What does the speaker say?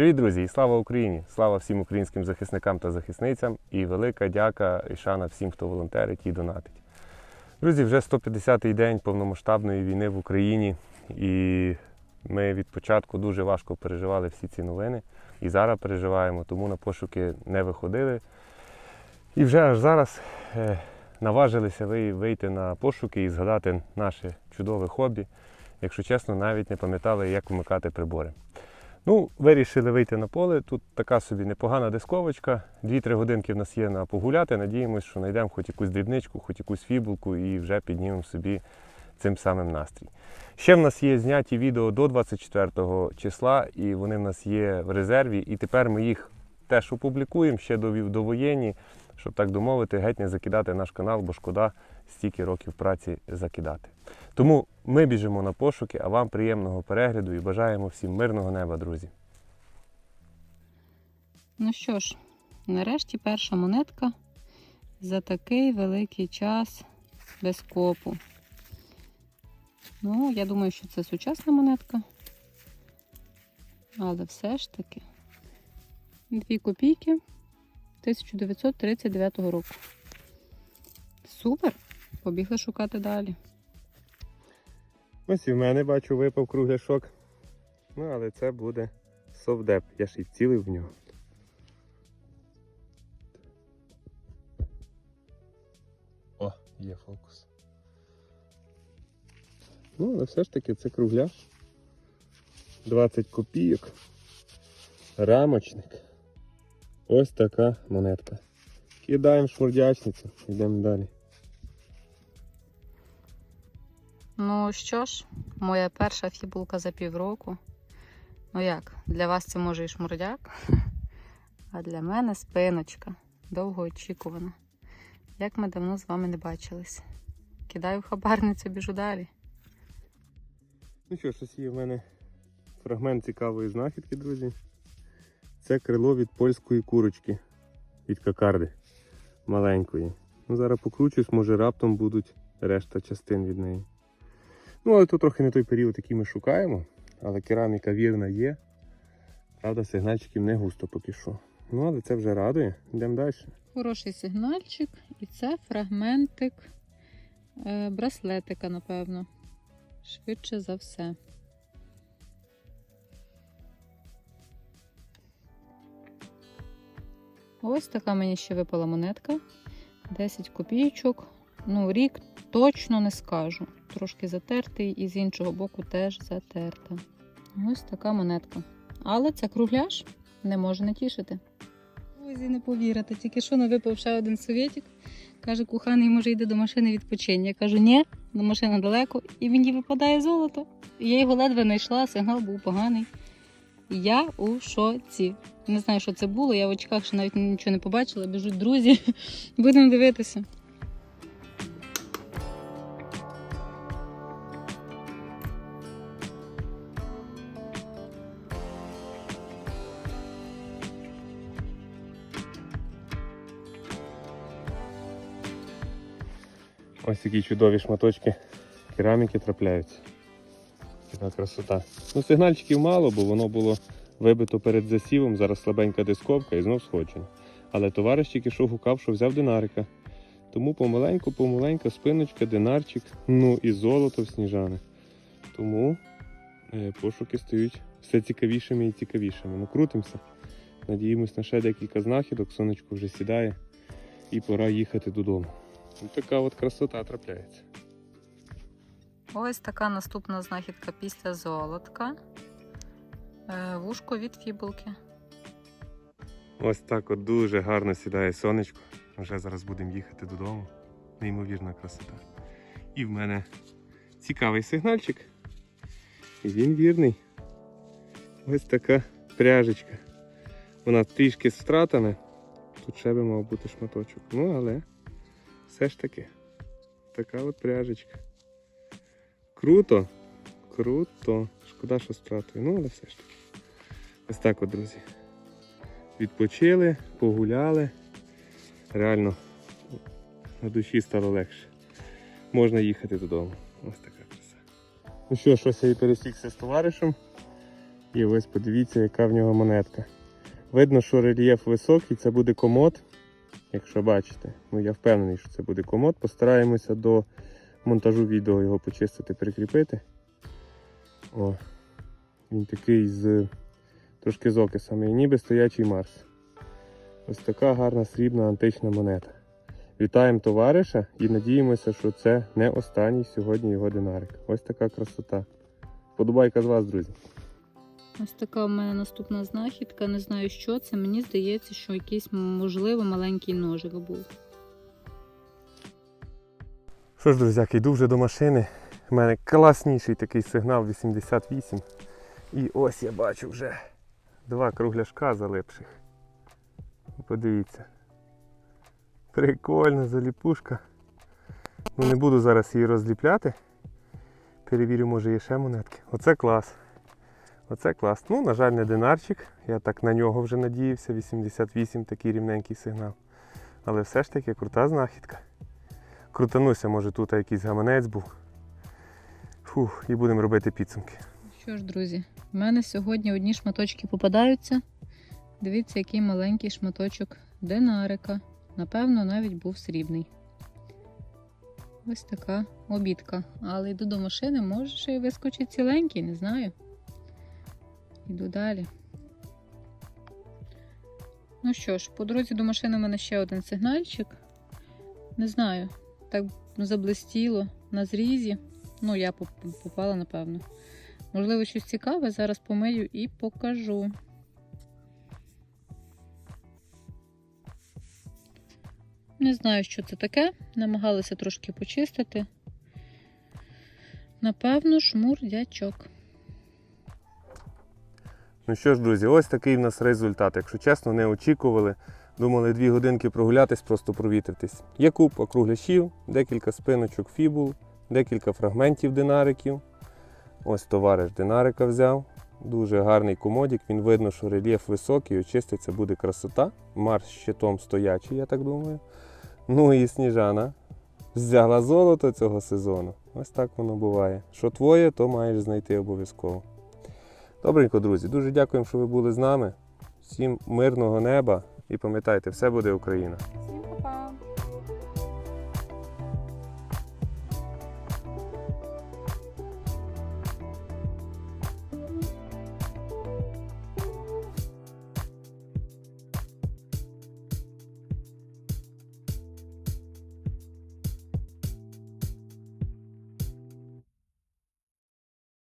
Привіт, друзі! І слава Україні! Слава всім українським захисникам та захисницям і велика дяка і шана всім, хто волонтерить і донатить. Друзі, вже 150-й день повномасштабної війни в Україні, і ми від початку дуже важко переживали всі ці новини. І зараз переживаємо, тому на пошуки не виходили. І вже аж зараз е, наважилися ви- вийти на пошуки і згадати наше чудове хобі. Якщо чесно, навіть не пам'ятали, як вмикати прибори. Ну, вирішили вийти на поле. Тут така собі непогана дисковочка. 2-3 годинки в нас є на погуляти. Надіємось, що знайдемо хоч якусь дрібничку, хоч якусь фібулку і вже піднімемо собі цим самим настрій. Ще в нас є зняті відео до 24 числа, і вони в нас є в резерві. І тепер ми їх теж опублікуємо ще до, до воєнні, щоб так домовити, геть не закидати наш канал, бо шкода стільки років праці закидати. Тому ми біжимо на пошуки, а вам приємного перегляду і бажаємо всім мирного неба, друзі. Ну що ж, нарешті перша монетка за такий великий час без копу. Ну, я думаю, що це сучасна монетка. Але все ж таки 2 копійки 1939 року. Супер! Побігли шукати далі. Ось і в мене бачу випав кругляшок. Ну, але це буде совдеп. Я ж і вцілив в нього. О, є фокус. Ну, але все ж таки це кругляш. 20 копійок. Рамочник. Ось така монетка. Кидаємо в шмурдячницю, йдемо далі. Ну що ж, моя перша фібулка за півроку. Ну як, для вас це може і шмурдяк, а для мене спиночка. Довгоочікувана. Як ми давно з вами не бачились. Кидаю хабарницю, біжу далі. Ну що ж, ось є в мене фрагмент цікавої знахідки, друзі. Це крило від польської курочки, від кокарди маленької. Ну, зараз покручусь, може раптом будуть решта частин від неї. Ну, але то трохи не той період, який ми шукаємо, але кераміка вірна є. Правда, сигнальчиків не густо поки що. Ну, але це вже радує. Йдемо далі. Хороший сигнальчик, і це фрагментик е, браслетика, напевно. Швидше за все. Ось така мені ще випала монетка. 10 копійочок. Ну, рік точно не скажу. Трошки затертий і з іншого боку теж затерта. Ось така монетка. Але це кругляш не може не тішити. Ось і не повірите, тільки що не випав ще один совєтик. Каже, коханий, може йде до машини відпочинення. Я кажу, ні, до машини далеко, і мені випадає золото. І я його ледве знайшла, сигнал був поганий. Я у шоці. Не знаю, що це було. Я в очках ще навіть нічого не побачила. Біжуть друзі. Будемо дивитися. Ось такі чудові шматочки кераміки трапляються. Така красота. Ну, сигнальчиків мало, бо воно було вибито перед засівом, зараз слабенька дисковка і знов сходжено. Але товариш тільки що гукав, що взяв динарика. Тому помаленьку, помаленьку, спиночка, динарчик, ну і золото в сніжане. Тому е, пошуки стають все цікавішими і цікавішими. Ну крутимося. Надіємось на ще декілька знахідок, сонечко вже сідає і пора їхати додому. Ось така от красота трапляється. Ось така наступна знахідка після золотка. Е, Вушко від фібулки. Ось так от дуже гарно сідає сонечко. Вже зараз будемо їхати додому. Неймовірна красота. І в мене цікавий сигнальчик. І він вірний. Ось така пряжечка. Вона трішки з втратами. Тут ще би мав бути шматочок. Ну, але все ж таки. Така от пряжечка. Круто. Круто. Шкода, що з. Ну, але все ж таки. Ось так от, друзі відпочили, погуляли. Реально на душі стало легше. Можна їхати додому. Ось така краса. Ну що ж, ось я і пересікся з товаришем. І ось подивіться, яка в нього монетка. Видно, що рельєф високий, це буде комод. Якщо бачите, ну я впевнений, що це буде комод. Постараємося до монтажу відео його почистити, прикріпити. О, він такий з трошки з окисами, і ніби стоячий Марс. Ось така гарна срібна антична монета. Вітаємо товариша і надіємося, що це не останній сьогодні його динарик. Ось така красота. Подобайка з вас, друзі. Ось така в мене наступна знахідка. Не знаю, що це. Мені здається, що якийсь, можливо, маленький ножик був. Що ж, друзяки, йду вже до машини. У мене класніший такий сигнал 88. І ось я бачу вже два кругляшка залипших. Подивіться. Прикольна заліпушка. Ну не буду зараз її розліпляти. Перевірю, може є ще монетки. Оце клас. Оце клас. Ну, на жаль, не динарчик. Я так на нього вже надіявся. 88 такий рівненький сигнал. Але все ж таки крута знахідка. Крутануся, може тут якийсь гаманець був. Фух, і будемо робити підсумки. Що ж, друзі, в мене сьогодні одні шматочки попадаються. Дивіться, який маленький шматочок динарика. Напевно, навіть був срібний. Ось така обідка. Але йду до машини, може ще й вискочить ціленький, не знаю. Йду далі. Ну що ж, по дорозі до машини в мене ще один сигнальчик. Не знаю, так заблистіло на зрізі. Ну, я попала, напевно. Можливо, щось цікаве, зараз помию і покажу. Не знаю, що це таке. Намагалася трошки почистити. Напевно, шмурдячок. Ну що ж, друзі, ось такий в нас результат. Якщо чесно, не очікували. Думали дві годинки прогулятись, просто провітритись. Є купа кругляшів, декілька спиночок фібул, декілька фрагментів динариків. Ось товариш динарика взяв. Дуже гарний комодік. Він видно, що рельєф високий, очиститься буде красота. Марс щитом стоячий, я так думаю. Ну і сніжана. Взяла золото цього сезону. Ось так воно буває. Що твоє, то маєш знайти обов'язково. Добренько, друзі, дуже дякуємо, що ви були з нами. Всім мирного неба і пам'ятайте, все буде Україна.